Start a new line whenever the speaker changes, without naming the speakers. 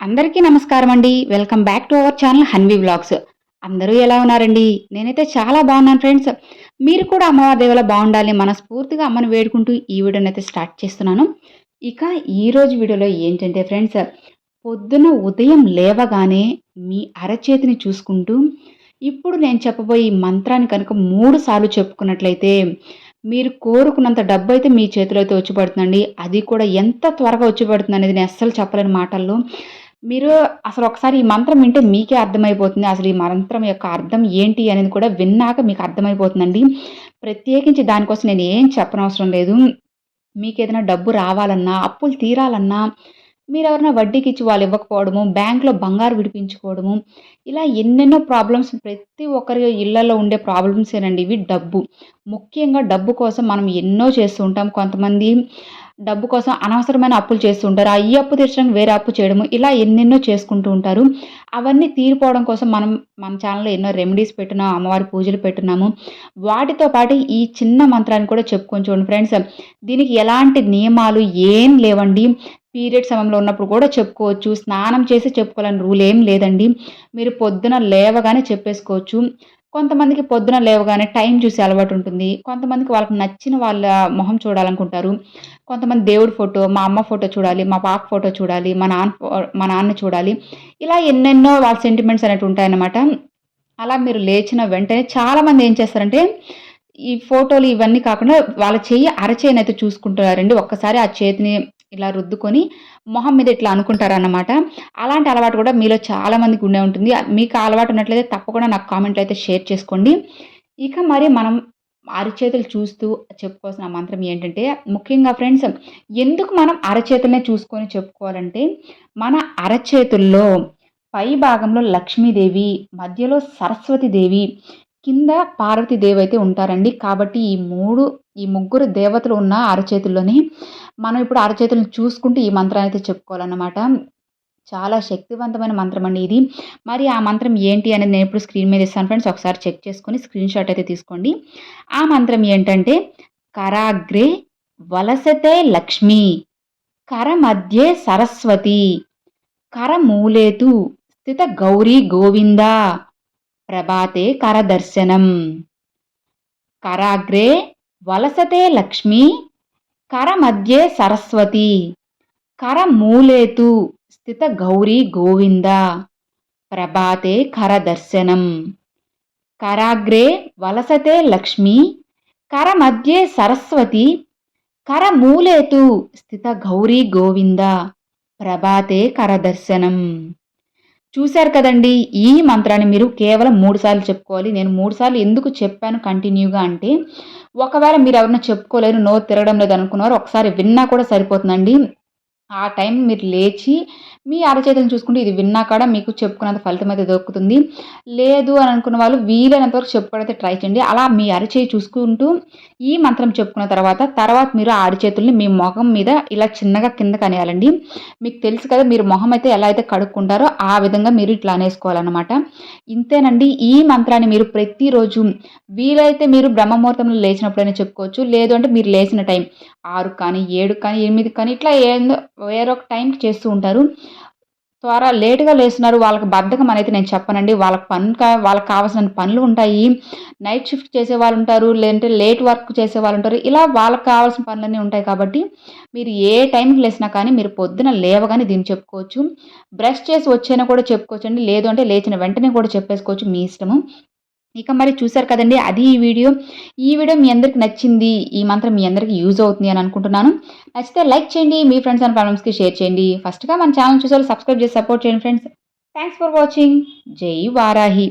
అందరికీ నమస్కారం అండి. Welcome back to our channel Hanvi Vlogs. అందరూ ఎలా ఉన్నారండి? నేనైతే చాలా బాగున్నాను ఫ్రెండ్స్. మీరు కూడా అమ్మవారి దేవుల బాగుండాలి మనస్ఫూర్తిగా అమ్మను వేడుకుంటూ ఈ వీడియోని అయితే స్టార్ట్ చేస్తున్నాను. ఇక ఈరోజు వీడియోలో ఏంటంటే ఫ్రెండ్స్ పొద్దున ఉదయం లేవగానే మీ అరచేతిని చూసుకుంటూ ఇప్పుడు నేను చెప్పబోయే మంత్రాన్ని కనుక మూడు సార్లు చెప్పుకున్నట్లయితే మీరు కోరుకున్నంత డబ్బు అయితే మీ చేతిలో అయితే వచ్చి పడుతుందండి. అది కూడా ఎంత త్వరగా వచ్చి పడుతుంది అనేది నేను అస్సలు చెప్పలేని మాటల్లో. మీరు అసలు ఒకసారి ఈ మంత్రం వింటే మీకే అర్థమైపోతుంది. అసలు ఈ మంత్రం యొక్క అర్థం ఏంటి అనేది కూడా విన్నాక మీకు అర్థమైపోతుందండి. ప్రత్యేకించి దానికోసం నేను ఏం చెప్పనవసరం లేదు. మీకు ఏదైనా డబ్బు రావాలన్నా అప్పులు తీరాలన్నా మీరు ఎవరైనా వడ్డీకి ఇచ్చి వాళ్ళు ఇవ్వకపోవడము బ్యాంక్లో బంగారు విడిపించుకోవడము ఇలా ఎన్నెన్నో ప్రాబ్లమ్స్ ప్రతి ఒక్కరి ఇళ్ళలో ఉండే ప్రాబ్లమ్స్ ఏనండి ఇవి డబ్బు. ముఖ్యంగా డబ్బు కోసం మనం ఎన్నో చేస్తూ ఉంటాం కొంతమంది. డబ్బు కోసం అనవసరమైన అప్పులు చేస్తూ ఉంటారు. ఆ ఈ అప్పు తీర్చడానికి వేరే అప్పు చేయడము ఇలా ఎన్నెన్నో చేసుకుంటూ ఉంటారు. అవన్నీ తీరిపోవడం కోసం మనం మన ఛానల్లో ఎన్నో రెమెడీస్ పెట్టున్నాం అమ్మవారి పూజలు పెట్టున్నాము వాటితో పాటు ఈ చిన్న మంత్రాన్ని కూడా చెప్పుకొని చూడండి ఫ్రెండ్స్. దీనికి ఎలాంటి నియమాలు ఏం లేవండి. పీరియడ్ సమయంలో ఉన్నప్పుడు కూడా చెప్పుకోవచ్చు. స్నానం చేసి చెప్పుకోవాలని రూల్ ఏం లేదండి. మీరు పొద్దున లేవగానే చెప్పేసుకోవచ్చు. కొంతమందికి పొద్దున లేవగానే టైం చూసి అలవాటు ఉంటుంది. కొంతమందికి వాళ్ళకి నచ్చిన వాళ్ళ మొహం చూడాలనుకుంటారు. కొంతమంది దేవుడి ఫోటో మా అమ్మ ఫోటో చూడాలి మా పాప ఫోటో చూడాలి మా నాన్న మా నాన్న చూడాలి. ఇలా ఎన్నెన్నో వాళ్ళ సెంటిమెంట్స్ అనేవి ఉంటాయన్నమాట. అలా మీరు లేచిన వెంటనే చాలామంది ఏం చేస్తారంటే ఈ ఫోటోలు ఇవన్నీ కాకుండా వాళ్ళ చెయ్యి అరచేయిని అయితే చూసుకుంటున్నారండి ఒక్కసారి ఆ చేతిని ఇలా రుద్దుకొని మొహం మీద ఇట్లా అనుకుంటారన్నమాట. అలాంటి అలవాటు కూడా మీలో చాలామందికి ఉండే ఉంటుంది. మీకు అలవాటు ఉన్నట్లయితే తప్పకుండా నాకు కామెంట్లు అయితే షేర్ చేసుకోండి. ఇక మరి మనం అరచేతులు చూస్తూ చెప్పుకోవాల్సిన మంత్రం ఏంటంటే ముఖ్యంగా ఫ్రెండ్స్ ఎందుకు మనం అరచేతులనే చూసుకొని చెప్పుకోవాలంటే మన అరచేతుల్లో పై భాగంలో లక్ష్మీదేవి మధ్యలో సరస్వతీదేవి కింద పార్వతీదేవి అయితే ఉంటారండి. కాబట్టి ఈ మూడు ఈ ముగ్గురు దేవతలు ఉన్న అరచేతుల్లోని మనం ఇప్పుడు అరచేతులను చూసుకుంటూ ఈ మంత్రాన్ని అయితే చెప్పుకోవాలన్నమాట. చాలా శక్తివంతమైన మంత్రం అండి ఇది. మరి ఆ మంత్రం ఏంటి అనేది నేను ఇప్పుడు స్క్రీన్ మీద ఇస్తాను ఫ్రెండ్స్. ఒకసారి చెక్ చేసుకొని స్క్రీన్ షాట్ అయితే తీసుకోండి. ఆ మంత్రం ఏంటంటే కరాగ్రే వలసతే లక్ష్మి కర మధ్యే సరస్వతి కర మూలేతు స్థిత గౌరీ గోవిందా ప్రభాతే కరదర్శనం. కరాగ్రే వలసతే లక్ష్మి కరమధ్యే సరస్వతి కరమూలేతు స్థిత గౌరీ గోవింద. ప్రభాతే కరదర్శనం. కరాగ్రే వలసతే లక్ష్మి కరమధ్యే సరస్వతి కరమూలేతు స్థిత గౌరీ గోవింద. ప్రభాతే కరదర్శనం. చూశారు కదండి ఈ మంత్రాన్ని మీరు కేవలం మూడు సార్లు చెప్పుకోవాలి. నేను మూడు సార్లు ఎందుకు చెప్పాను కంటిన్యూగా అంటే ఒకవేళ మీరు ఎవరైనా చెప్పుకోలేరు నో తిరగడం లేదు అనుకున్నారు ఒకసారి విన్నా కూడా సరిపోతుందండి. ఆ టైం మీరు లేచి మీ అరచేతులను చూసుకుంటే ఇది విన్నా కూడా మీకు చెప్పుకున్నంత ఫలితం అయితే దొరుకుతుంది. లేదు అని అనుకున్న వాళ్ళు వీలైనంత వరకు చెప్పుకోవడం ట్రై చేయండి. అలా మీ అరచేయి చూసుకుంటూ ఈ మంత్రం చెప్పుకున్న తర్వాత తర్వాత మీరు ఆ అరిచేతుల్ని మీ మొహం మీద ఇలా చిన్నగా కింద కనేయాలండి మీకు తెలుసు కదా మీరు మొహం అయితే ఎలా అయితే కడుక్కుంటారో ఆ విధంగా మీరు ఇట్లా అనేసుకోవాలన్నమాట. ఇంతేనండి ఈ మంత్రాన్ని మీరు ప్రతిరోజు వీలైతే మీరు బ్రహ్మముహూర్తంలో లేచినప్పుడైనా చెప్పుకోవచ్చు. లేదు అంటే మీరు లేచిన టైం ఆరు కానీ ఏడు కానీ ఎనిమిది కానీ ఇట్లా ఏందో వేరొక టైంకి చేస్తూ ఉంటారు. త్వర లేటుగా లేస్తున్నారు. వాళ్ళకి బద్ధకం అనేది నేను చెప్పనండి. వాళ్ళకి పని వాళ్ళకి కావాల్సిన పనులు ఉంటాయి. నైట్ షిఫ్ట్ చేసే వాళ్ళు ఉంటారు. లేదంటే లేట్ వర్క్ చేసే వాళ్ళు ఉంటారు. ఇలా వాళ్ళకి కావాల్సిన పనులన్నీ ఉంటాయి కాబట్టి మీరు ఏ టైంకి లేసినా కానీ మీరు పొద్దున లేవగానే దీన్ని చెప్పుకోవచ్చు. బ్రష్ చేసి వచ్చైనా కూడా చెప్పుకోవచ్చు అండి లేదు అంటే లేచిన వెంటనే కూడా చెప్పేసుకోవచ్చు మీ ఇష్టము. ఇక మరి చూసారు కదండి అది ఈ వీడియో. ఈ వీడియో మీ అందరికి నచ్చింది ఈ మంత్రం మీ అందరికి యూజ్ అవుతుంది అని అనుకుంటున్నాను. నచ్చితే లైక్ చేయండి మీ ఫ్రెండ్స్ అండ్ ప్రాబ్లమ్స్కి షేర్ చేయండి. ఫస్ట్గా మన ఛానల్ చూసారు సబ్స్క్రైబ్ చేసి సపోర్ట్ చేయండి ఫ్రెండ్స్. Thanks for watching. జై వారాహి.